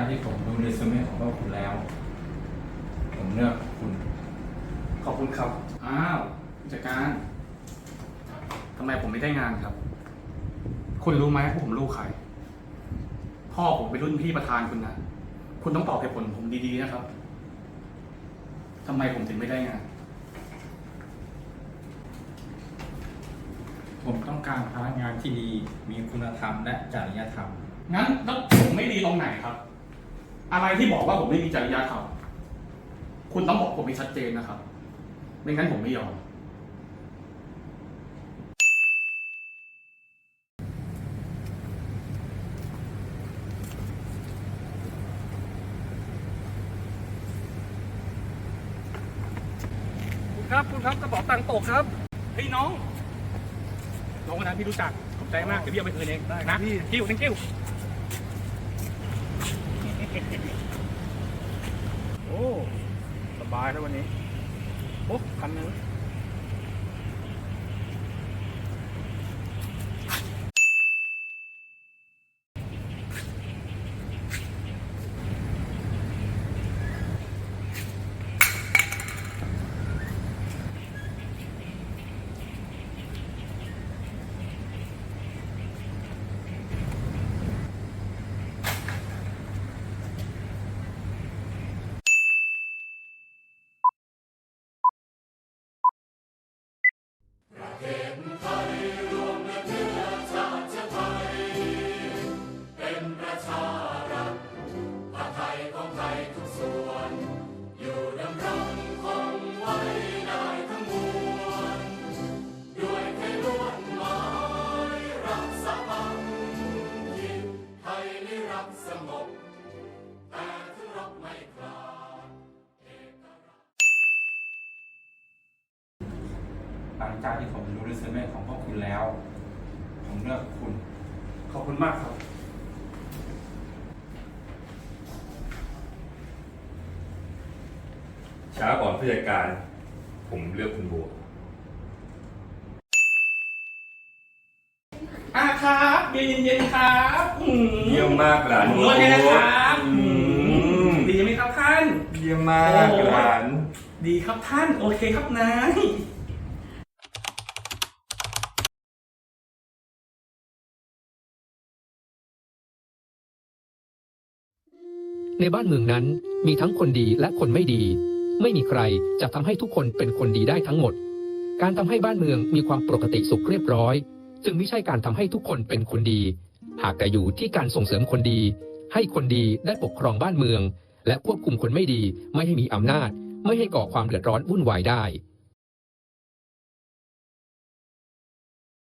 จากที่ผมดูเรซูเม่ของพวกคุณแล้ว ผมเลือกคุณ ขอบคุณครับ อ้าวผู้จัดการทำไมผมไม่ได้งานครับ คุณรู้ไหมว่าผมลูกใคร พ่อผมเป็นรุ่นพี่ประธานคุณนะ คุณต้องตอบเหตุผลผมดีๆนะครับทำไมผมถึงไม่ได้งาน ผมต้องการพนักงานที่ดี มีคุณธรรมและจริยธรรม งั้นแล้วผมไม่ดีตรงไหนครับ อะไรที่บอกว่าผมไม่มีจริยธรรมคุณต้องบอกผมให้ชัดเจนนะครับ ไม่งั้นผมไม่ยอม คุณครับ คุณครับกระเป๋าตังค์ตกครับเฮ้ยน้องน้องคนนั้นพี่รู้จักขอบใจมาก เดี๋ยวพี่เอาไปคืนเองได้ครันะบพี่ คิวทั้งคิว โอ้ สบายแล้ววันนี้โอ้คันนึง หลังจากที่ผมดูเรซูเม่ของพวกคุณแล้ว ผมเลือกคุณ ขอบคุณมากครับ ช้าก่อนผู้จัดการ ผมเลือกคุณบัว อะครับเย็นเย็นๆครับอืมเยี่ยมมากหลานผมนวดให้นะครับอืมดีไหมครับท่าน เยี่ยมมากหลาน ดีครับท่าน โอเคครับนาย ในบ้านเมืองนั้นมีทั้งคนดีและคนไม่ดี ไม่มีใครจะทำให้ทุกคนเป็นคนดีได้ทั้งหมด การทำให้บ้านเมืองมีความปกติสุขเรียบร้อย จึงไม่ใช่การทำให้ทุกคนเป็นคนดี หากแต่อยู่ที่การส่งเสริมคนดี ให้คนดีได้ปกครองบ้านเมือง และควบคุมคนไม่ดีไม่ให้มีอำนาจ ไม่ให้ก่อความเดือดร้อนวุ่นวายได้